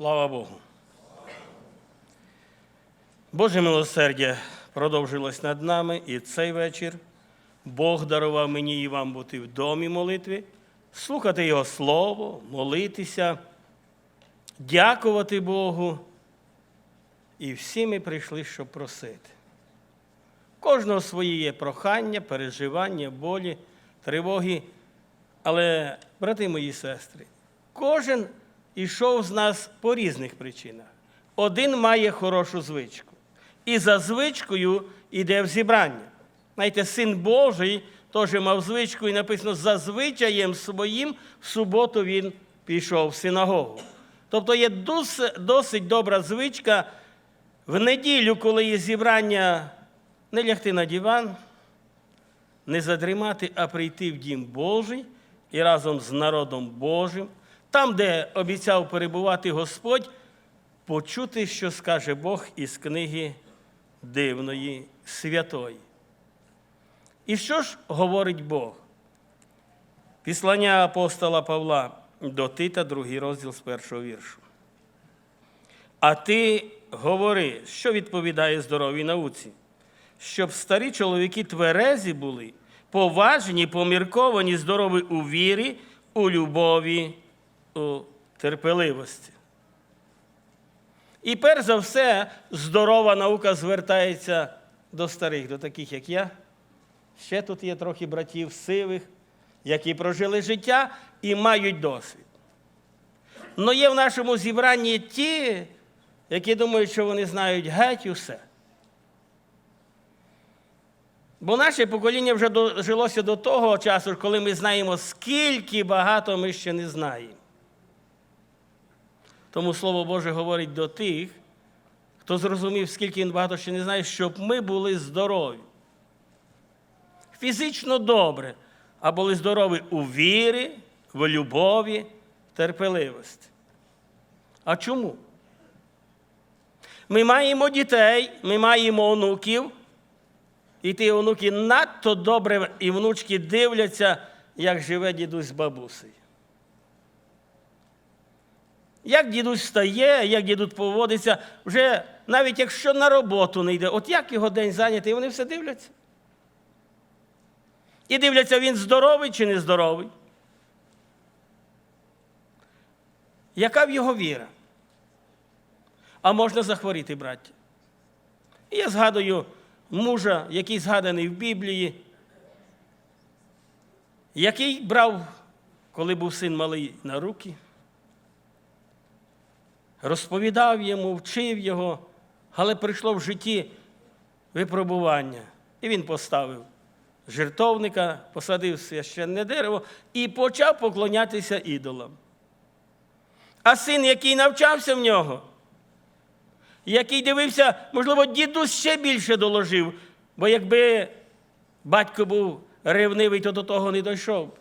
Слава Богу. Боже милосердя продовжилось над нами і цей вечір. Бог дарував мені і вам бути в домі молитви, слухати Його Слово, молитися, дякувати Богу. І всі ми прийшли, щоб просити. Кожного свої є прохання, переживання, болі, тривоги. Але, брати мої сестри, кожен ішов з нас по різних причинах. Один має хорошу звичку. І за звичкою йде в зібрання. Знаєте, син Божий теж мав звичку, і написано, за звичаєм своїм в суботу він пішов в синагогу. Тобто є досить добра звичка в неділю, коли є зібрання, не лягти на диван, не задрімати, а прийти в дім Божий і разом з народом Божим, там, де обіцяв перебувати Господь, почути, що скаже Бог із книги дивної, святої. І що ж говорить Бог? Післання апостола Павла до Тита, другий розділ з першого віршу. А ти говори, що відповідає здоровій науці, щоб старі чоловіки тверезі були, поважні, помірковані, здорові у вірі, у любові, у терпеливості. І перш за все, здорова наука звертається до старих, до таких, як я. Ще тут є трохи братів сивих, які прожили життя і мають досвід. Но є в нашому зібранні ті, які думають, що вони знають геть усе. Бо наше покоління вже дожилося до того часу, коли ми знаємо, скільки багато ми ще не знаємо. Тому Слово Боже говорить до тих, хто зрозумів, скільки він багато ще не знає, щоб ми були здорові. Фізично добре, а були здорові у вірі, в любові, терпеливості. А чому? Ми маємо дітей, ми маємо онуків, і ті онуки надто добре і внучки дивляться, як живе дідусь з бабусею. Як дідусь встає, як дідусь поводиться, вже навіть якщо на роботу не йде, от як його день зайнятий, вони все дивляться. І дивляться, він здоровий чи не здоровий. Яка в його віра? А можна захворіти, браття. І я згадую мужа, який згаданий в Біблії, який брав, коли був син малий на руки, розповідав йому, вчив його, але прийшло в житті випробування. І він поставив жертовника, посадив священне дерево і почав поклонятися ідолам. А син, який навчався в нього, який дивився, можливо, дідусь ще більше доложив, бо якби батько був ревнивий, то до того не дійшов.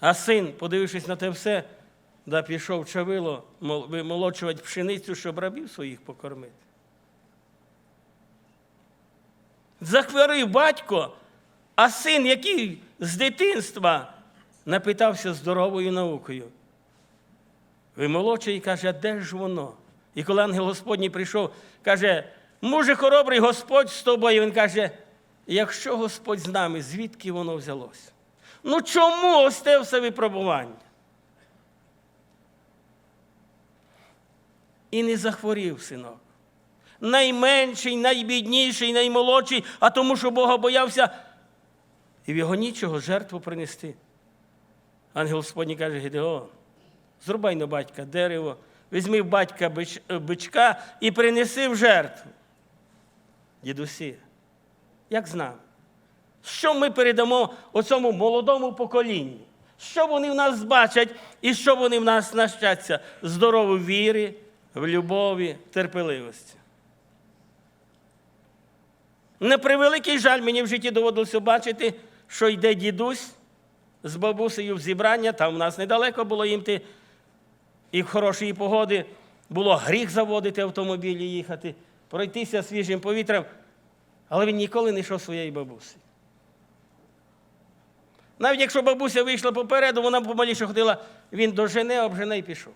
А син, подивившись на те все, да пішов чавило мол- вимолочувати пшеницю, щоб рабів своїх покормити. Захворив батько, а син, який з дитинства напитався здоровою наукою. Вимолочує і каже, а де ж воно? І коли ангел Господній прийшов, каже, муже хоробрий Господь з тобою. Він каже, якщо Господь з нами, звідки воно взялося? Ну чому ось те все випробування? І не захворів синок. Найменший, найбідніший, наймолодший, а тому, що Бога боявся, і в його нічого жертву принести. Ангел Господній каже, Гедеон, зрубай на батька дерево, візьми в батька бич- е, бичка і принеси в жертву. Дідусі, як знам, що ми передамо оцьому молодому поколінню? Що вони в нас бачать і що вони в нас нащаться? Здорову вірі, в любові, в терпеливості. На превеликий жаль, мені в житті доводилося бачити, що йде дідусь з бабусею в зібрання, там в нас недалеко було їм і в хорошої погоди було гріх заводити автомобіль і їхати, пройтися свіжим повітрям, але він ніколи не йшов своєї бабусі. Навіть якщо бабуся вийшла попереду, вона помаліше ходила, він дожене, обжене і пішов.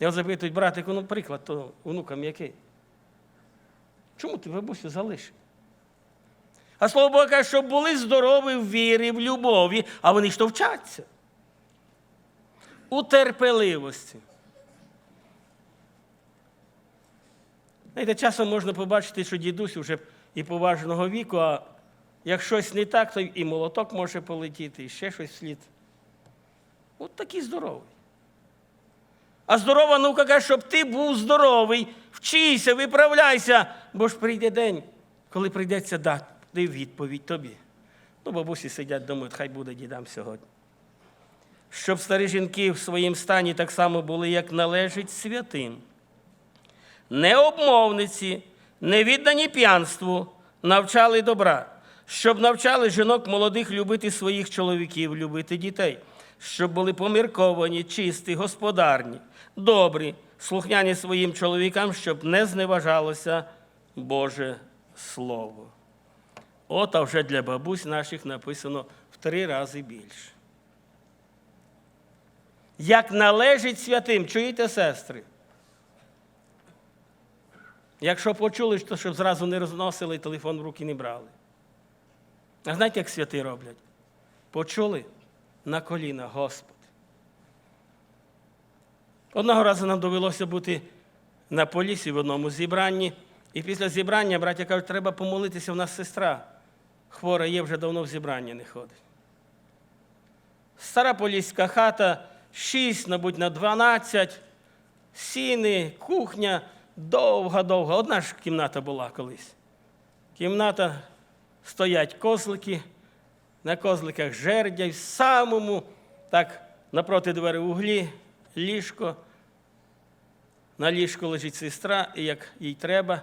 Я запитують, братику, ну приклад, то онукам який? Чому ти бабусю залишив? А слово Бога каже, щоб були здорові в вірі, в любові, а вони ж то вчаться. У терпеливості. Знаєте, часом можна побачити, що дідусь вже і поважного віку, а як щось не так, то і молоток може полетіти, і ще щось слід. От такий здоровий. А здорова наука каже, щоб ти був здоровий, вчися, виправляйся, бо ж прийде день, коли прийдеться дати відповідь тобі. Ну, бабусі сидять, думають, хай буде дідам сьогодні. Щоб старі жінки в своїм стані так само були, як належить святим. Не обмовниці, не віддані п'янству, навчали добра, щоб навчали жінок молодих любити своїх чоловіків, любити дітей, щоб були помірковані, чисті, господарні, добрі, слухняні своїм чоловікам, щоб не зневажалося Боже Слово. От а вже для бабусь наших написано в три рази більше. Як належить святим, чуєте, сестри? Якщо почули, то щоб зразу не розносили і телефон в руки не брали. А знаєте, як святи роблять? Почули на коліна, Господи. Одного разу нам довелося бути на полісі в одному зібранні, і після зібрання браття кажуть, треба помолитися, у нас сестра хвора є, вже давно в зібрання не ходить. Стара поліська хата, 6, мабуть, на 12, сіни, кухня, довга-довга. Одна ж кімната була колись. Кімната стоять козлики, на козликах жердя, в самому так напроти двері углі, ліжко. На ліжку лежить сестра, і як їй треба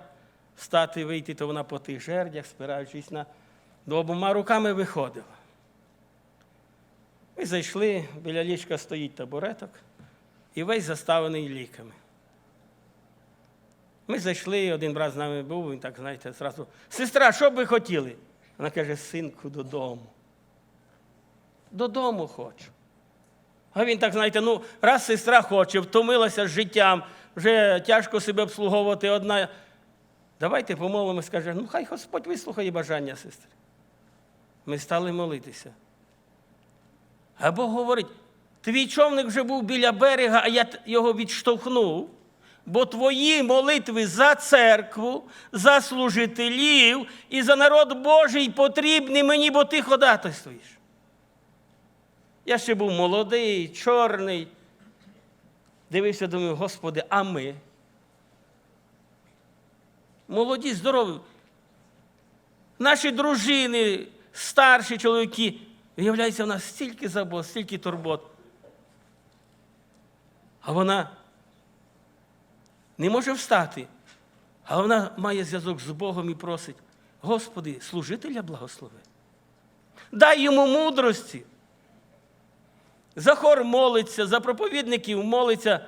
встати, вийти, то вона по тих жердях, спираючись на обома руками виходила. Ми зайшли, біля ліжка стоїть табуреток і весь заставлений ліками. Ми зайшли, один брат з нами був, він так, знаєте, зразу, сестра, що б ви хотіли? Вона каже, синку, додому. Додому хочу. А він так, знаєте, ну, раз сестра хоче, втомилася з життям, вже тяжко себе обслуговувати одна. Давайте помолимось, каже, ну хай Господь вислухає бажання сестри. Ми стали молитися. А Бог говорить, твій човник вже був біля берега, а я його відштовхнув, бо твої молитви за церкву, за служителів і за народ Божий потрібні мені, бо ти ходатайствуєш. Я ще був молодий, чорний. Дивився, думаю, Господи, а ми? Молоді, здорові. Наші дружини, старші чоловіки, виявляється, в нас стільки забот, стільки турбот. А вона не може встати, а вона має зв'язок з Богом і просить, Господи, служителя благослови. Дай йому мудрості. За хор молиться, за проповідників молиться.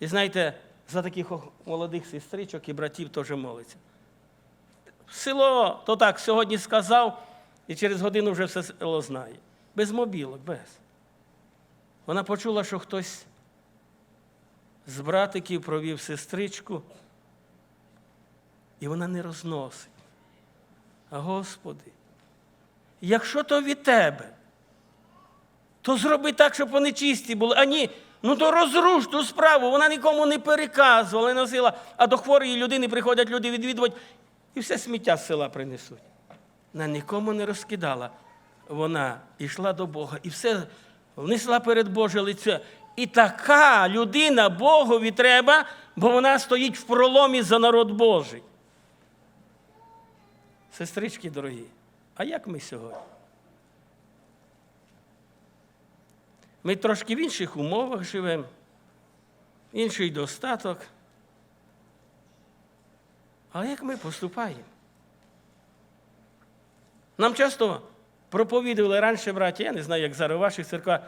І знаєте, за таких молодих сестричок і братів теж молиться. Село, то так, сьогодні сказав, і через годину вже все село знає. Без мобілок, без. Вона почула, що хтось з братиків провів сестричку, і вона не розносить. А Господи, якщо то від тебе, то зроби так, щоб вони чисті були. А ні, ну то розруш ту справу. Вона нікому не переказувала, не носила, а до хворої людини приходять люди відвідувати і все сміття з села принесуть. Вона нікому не розкидала. Вона йшла до Бога і все внесла перед Боже лице. І така людина Богові треба, бо вона стоїть в проломі за народ Божий. Сестрички дорогі, а як ми сьогодні? Ми трошки в інших умовах живемо, інший достаток. Але як ми поступаємо? Нам часто проповідували раніше, браті, я не знаю, як зараз у ваших церквах,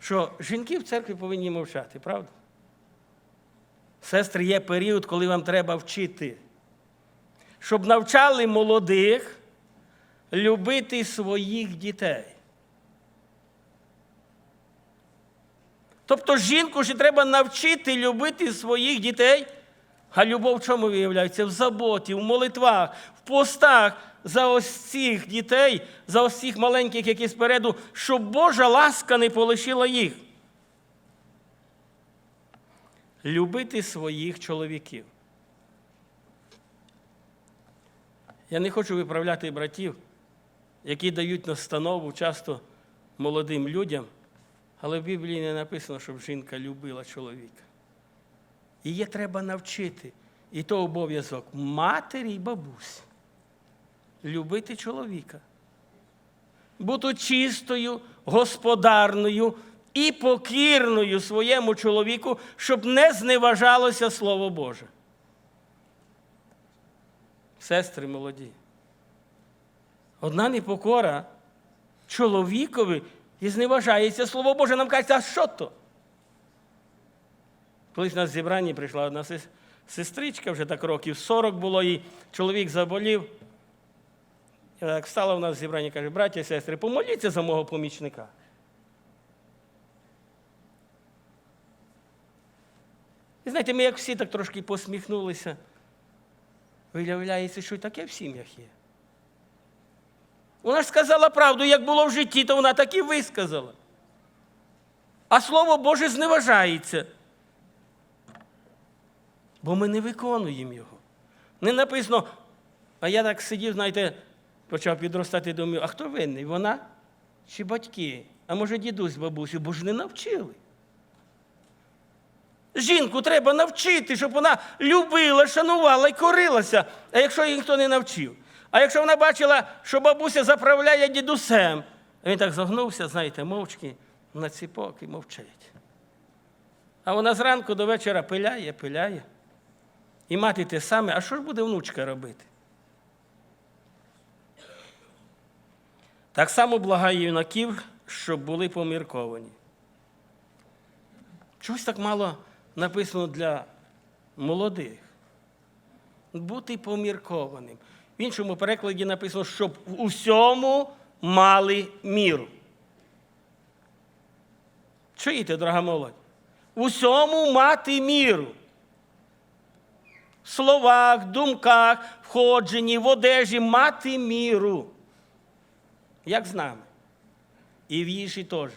що жінки в церкві повинні мовчати, правда? Сестри, є період, коли вам треба вчити, щоб навчали молодих любити своїх дітей. Тобто жінку ще треба навчити любити своїх дітей. А любов в чому виявляється? В заботі, в молитвах, в постах за ось цих дітей, за ось цих маленьких, які спереду, щоб Божа ласка не полишила їх. Любити своїх чоловіків. Я не хочу виправляти братів, які дають настанову часто молодим людям, але в Біблії не написано, щоб жінка любила чоловіка. Її треба навчити. І то обов'язок матері і бабусі. Любити чоловіка. Бути чистою, господарною і покірною своєму чоловіку, щоб не зневажалося Слово Боже. Сестри молоді. Одна непокора чоловікові і зневажається Слово Боже. Нам кажуть, а що то? Колись на зібранні прийшла одна сестричка, вже так років 40 було, і чоловік заболів. І так встала в нас в зібранні каже, браття і сестри, помоліться за мого помічника. І знаєте, ми як всі так трошки посміхнулися. Виявляється, що таке в сім'ях є. Вона ж сказала правду, як було в житті, то вона так і висказала. А Слово Боже зневажається. Бо ми не виконуємо його. Не написано, а я так сидів, знаєте, почав підростати думаю, а хто винний? Вона чи батьки? А може дідусь, бабусю, бо ж не навчили. Жінку треба навчити, щоб вона любила, шанувала і корилася, а якщо її ніхто не навчив. А якщо вона бачила, що бабуся заправляє дідусем, він так загнувся, знаєте, мовчки на ціпок і мовчить. А вона зранку до вечора пиляє, пиляє. І мати те саме, а що ж буде внучка робити? Так само благає юнаків, щоб були помірковані. Чогось так мало написано для молодих. Бути поміркованим. В іншому перекладі написано, щоб в усьому мали міру. Чуєте, дорога молодь? В усьому мати міру. В словах, думках, входженні, в одежі мати міру. Як з нами. І в їжі теж.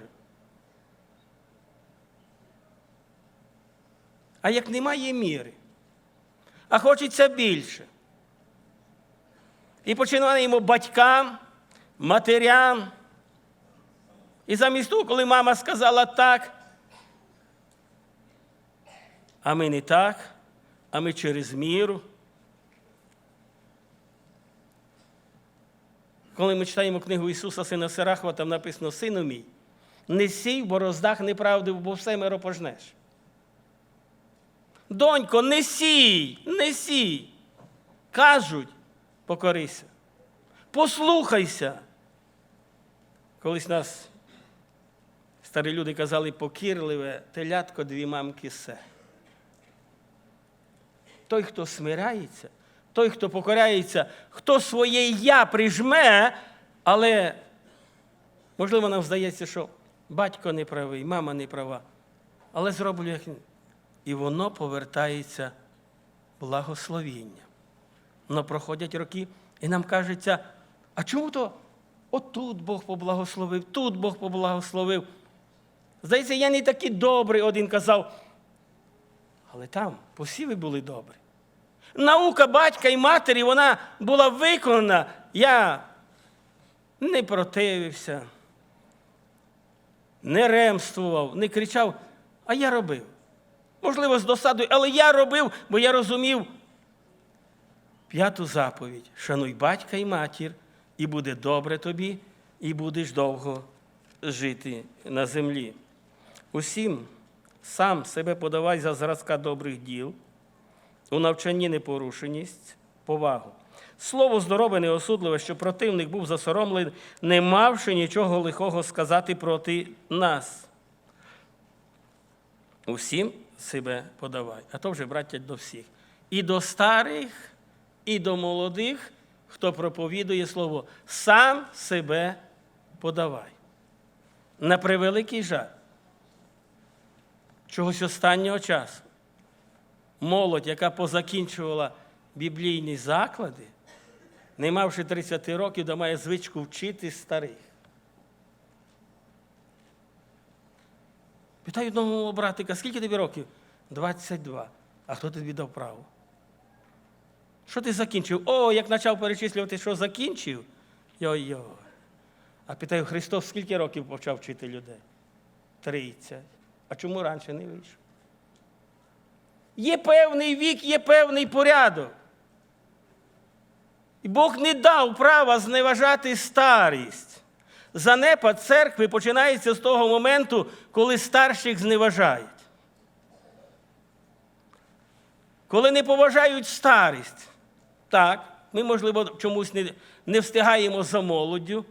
А як немає міри, а хочеться більше. І починаємо батькам, матерям. І замість того, коли мама сказала так, а ми не так, а ми через міру. Коли ми читаємо книгу Ісуса, Сина Сирахова, там написано Сину мій, не сій в бороздах неправди, бо все миро пожнеш. Донько, не сій, не сій. Кажуть, покорися. Послухайся. Колись нас старі люди казали покірливе, телятко дві мамки се. Той, хто смирається, той, хто покоряється, хто своє я прижме, але, можливо, нам здається, що батько не правий, мама не права. Але зроблю як. І воно повертається благословінням. Но проходять роки, і нам кажеться, а чому то отут Бог поблагословив, тут Бог поблагословив. Здається, я не такий добрий, один казав. Але там посіви були добрі. Наука батька і матері вона була виконана. Я не противився, не ремствував, не кричав, а я робив. Можливо, з досадою, але я робив, бо я розумів п'яту заповідь: шануй батька і матір, і буде добре тобі, і будеш довго жити на землі. Усім сам себе подавай за зразка добрих діл, у навчанні непорушеність, повагу. Слово здорове, неосудливе, що противник був засоромлений, не мавши нічого лихого сказати проти нас. Усім себе подавай. А то вже, браття, до всіх. І до старих, і до молодих, хто проповідує слово, сам себе подавай. На превеликий жаль. чогось останнього часу. Молодь, яка позакінчувала біблійні заклади, не мавши 30 років, да має звичку вчити старих. Питаю одного братика, скільки тобі років? 22. А хто тобі дав право? Що ти закінчив? О, як почав перечислювати, що закінчив. Йой-йой. А питаю, Христос скільки років почав вчити людей? 30. А чому раніше не вийшов? Є певний вік, є певний порядок. І Бог не дав права зневажати старість. Занепад церкви починається з того моменту, коли старших зневажають. Коли не поважають старість, так, ми, можливо, чомусь не, не встигаємо за молоддю,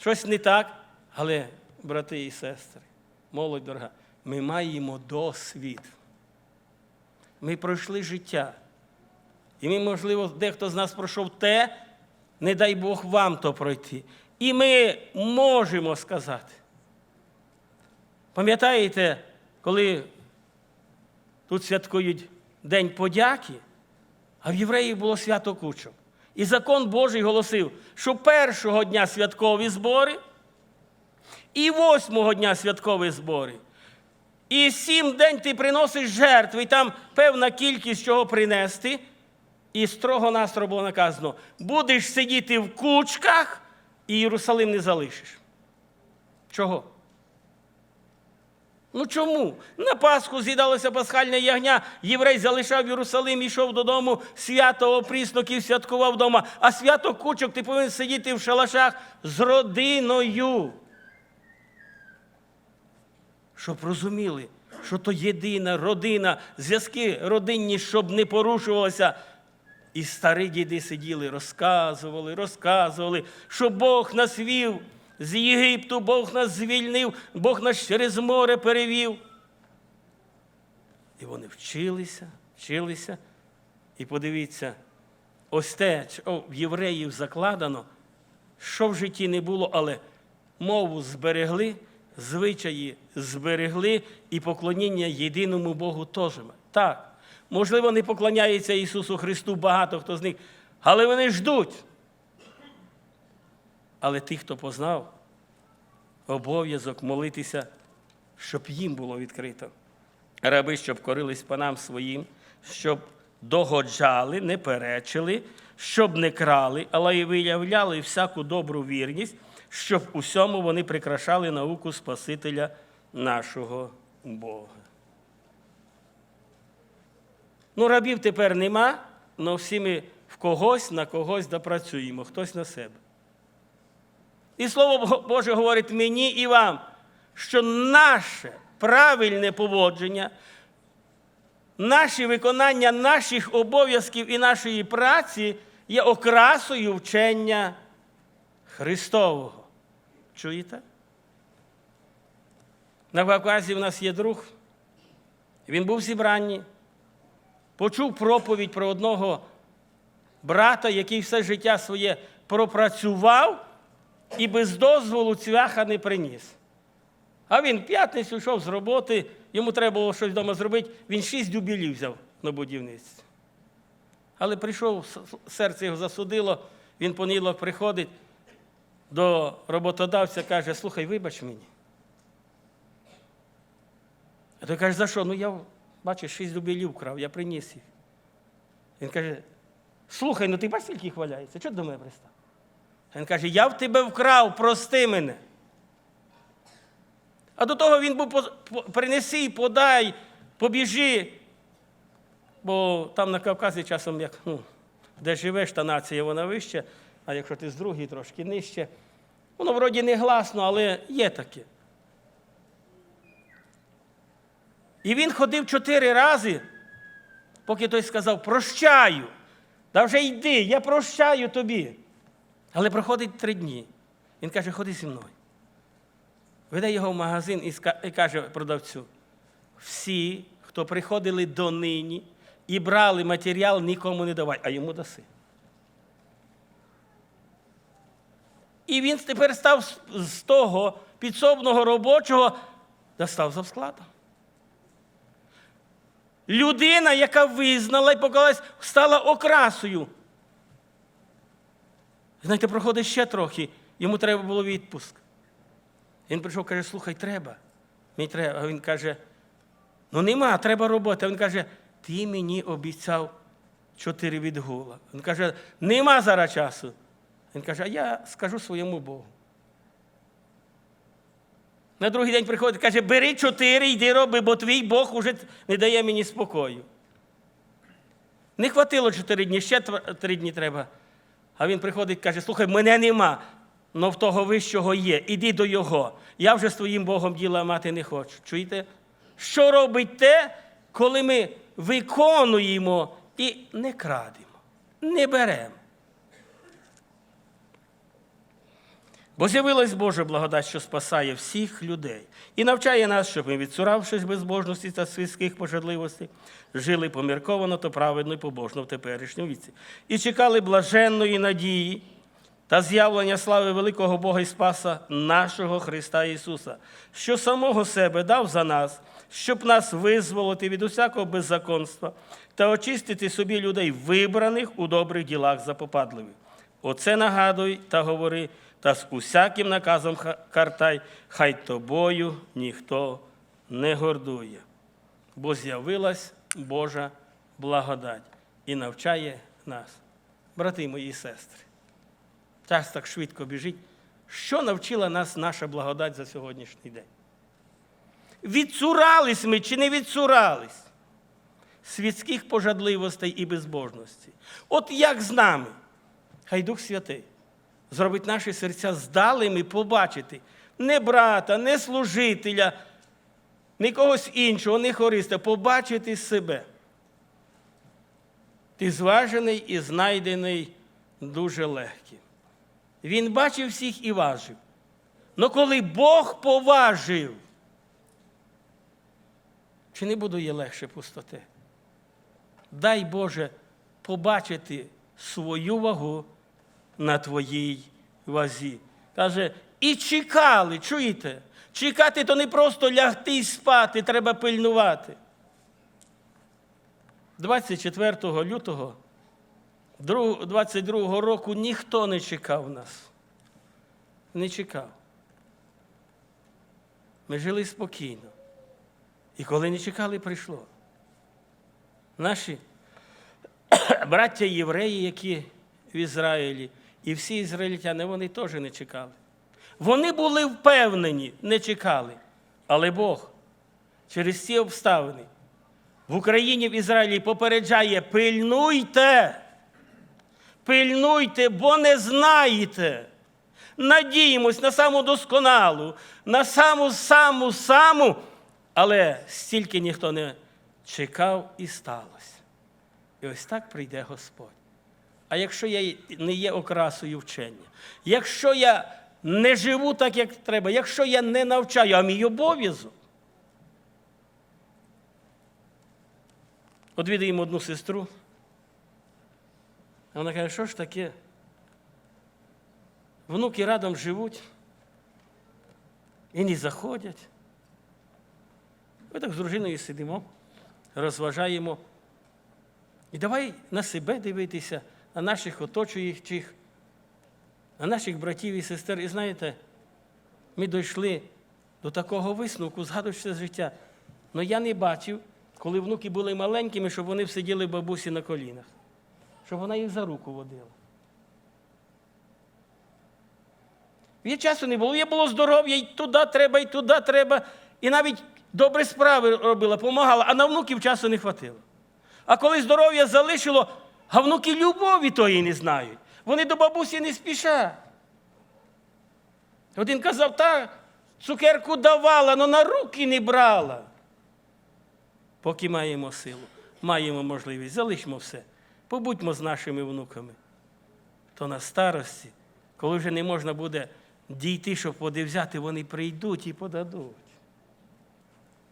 щось не так, але, брати і сестри, молодь дорога, ми маємо досвід. Ми пройшли життя. І ми, можливо, дехто з нас пройшов те, не дай Бог вам то пройти. І ми можемо сказати. Пам'ятаєте, коли тут святкують День подяки, а в євреїв було свято кучок. І закон Божий голосив, що першого дня святкові збори, і восьмого дня святкові збори. І сім день ти приносиш жертви, і там певна кількість чого принести. І строго настрого було наказано: будеш сидіти в кучках, і Єрусалим не залишиш. Чого? Ну чому? На Пасху з'їдалося пасхальне ягня, єврей залишав Єрусалим, йшов додому, свято опрісноків святкував вдома, а свято кучок ти повинен сидіти в шалашах з родиною. Щоб розуміли, що то єдина родина, зв'язки родинні, щоб не порушувалося. І старі діди сиділи, розказували, розказували, що Бог нас вів з Єгипту, Бог нас звільнив, Бог нас через море перевів. І вони вчилися, вчилися. І подивіться, ось те, що в євреїв закладено, що в житті не було, але мову зберегли, звичаї зберегли і поклоніння єдиному Богу теж. Так, можливо, не поклоняється Ісусу Христу багато хто з них, але вони ждуть. Але ті, хто познав, обов'язок молитися, щоб їм було відкрито. Раби, щоб корились панам своїм, щоб догоджали, не перечили, щоб не крали, але й виявляли всяку добру вірність, щоб усьому вони прикрашали науку Спасителя нашого Бога. Ну, рабів тепер нема, але всі ми в когось на когось допрацюємо, хтось на себе. І Слово Боже говорить мені і вам, що наше правильне поводження, наше виконання наших обов'язків і нашої праці є окрасою вчення Христового. Чуєте? На Кавказі в нас є друг. Він був в зібранні, почув проповідь про одного брата, який все життя своє пропрацював і без дозволу цвяха не приніс. А він п'ятницю йшов з роботи, йому треба було щось вдома зробити, він шість дюбілів взяв на будівництві. Але прийшов, серце його засудило, він понеділок приходить до роботодавця, каже, слухай, вибач мені. А той каже, за що? Ну я, бачиш, шість дубілів крав, я приніс їх. Він каже, слухай, ну ти бачиш, скільки їх валяється, чого до мене пристав? Він каже, я в тебе вкрав, прости мене. А до того він був принеси, подай, побіжи. Бо там на Кавказі часом, як, ну, де живеш, та нація вона вища, а якщо ти з другої трошки нижче, воно вроді не гласно, але є таке. І він ходив чотири рази, поки той сказав, прощаю. Да вже йди, я прощаю тобі. Але проходить три дні. Він каже, ходи зі мною. Веде його в магазин і каже продавцю: всі, хто приходили до нині і брали матеріал, нікому не давай, а йому даси. І він тепер став з того підсобного робочого, да став за складом. Людина, яка визнала і покалась, стала окрасою. Знаєте, проходить ще трохи, йому треба було відпуск. Він прийшов, каже, слухай, треба. Мені треба. А він каже, ну нема, треба роботи. Він каже, ти мені обіцяв чотири відгула. Він каже, нема зараз часу. Він каже, а я скажу своєму Богу. На другий день приходить, каже, бери чотири, йди роби, бо твій Бог уже не дає мені спокою. Не хватило чотири дні, ще три дні треба. А він приходить і каже: слухай, мене нема, но в того вищого є. Іди до його. Я вже своїм Богом діла мати не хочу. Чуєте? Що робить те, коли ми виконуємо і не крадемо, не беремо? Бо з'явилась Божа благодать, що спасає всіх людей, і навчає нас, щоб ми, відсуравшись безбожності та світських пожадливостей, жили помірковано та праведно і побожно в теперішньому віці, і чекали блаженної надії та з'явлення слави великого Бога і Спаса нашого Христа Ісуса, що самого себе дав за нас, щоб нас визволити від усякого беззаконства та очистити собі людей, вибраних у добрих ділах запопадливих. Оце нагадуй та говори, та з усяким наказом картай, хай тобою ніхто не гордує. Бо з'явилась Божа благодать і навчає нас. Брати мої сестри, час так швидко біжить. Що навчила нас наша благодать за сьогоднішній день? Відцурались ми чи не відцурались? Світських пожадливостей і безбожності. От як з нами? Хай Дух Святий зробить наші серця здалими побачити не брата, не служителя, не когось іншого, не хориста, побачити себе. Ти зважений і знайдений дуже легким. Він бачив всіх і важив. Но коли Бог поважив, чи не буде легше пустоти? Дай Боже побачити свою вагу на твоїй вазі. Каже, і чекали, чуєте? Чекати то не просто лягти і спати, треба пильнувати. 24 лютого 22 року ніхто не чекав нас. Не чекав. Ми жили спокійно. І коли не чекали, прийшло. Наші браття євреї, які в Ізраїлі, і всі ізраїльтяни, вони теж не чекали. Вони були впевнені, не чекали. Але Бог через ці обставини в Україні, в Ізраїлі попереджає: пильнуйте, пильнуйте, бо не знаєте. Надіємось на саму досконалу, на саму саму саму, але стільки ніхто не чекав і сталося. І ось так прийде Господь. А якщо я не є окрасою вчення, якщо я не живу так, як треба, якщо я не навчаю, а мій обов'язок. Одвідаємо одну сестру. А вона каже, що ж таке? Внуки радом живуть і не заходять. Ми так з дружиною сидимо, розважаємо. І давай на себе дивитися, на наших оточуючих, на наших братів і сестер. І знаєте, ми дійшли до такого висновку, згадуючи життя. Але я не бачив, коли внуки були маленькими, щоб вони сиділи бабусі на колінах, щоб вона їх за руку водила. Є часу не було, є було здоров'я, і туди треба, і туди треба. І навіть добрі справи робила, допомагала, а на внуків часу не хватило. А коли здоров'я залишило, а внуки любові тої не знають. Вони до бабусі не спішать. Один казав, та цукерку давала, але на руки не брала. Поки маємо силу, маємо можливість, залишмо все. Побудьмо з нашими внуками. То на старості, коли вже не можна буде дійти, щоб води взяти, вони прийдуть і подадуть.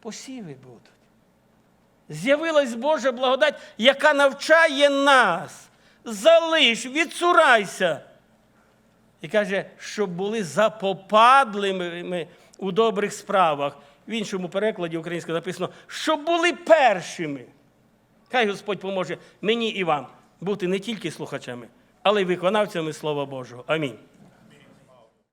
Посіви будуть. З'явилась Божа благодать, яка навчає нас. Залиш, відсурайся. І каже, щоб були запопадлими у добрих справах. В іншому перекладі українською написано, щоб були першими. Хай Господь поможе мені і вам бути не тільки слухачами, але й виконавцями Слова Божого. Амінь.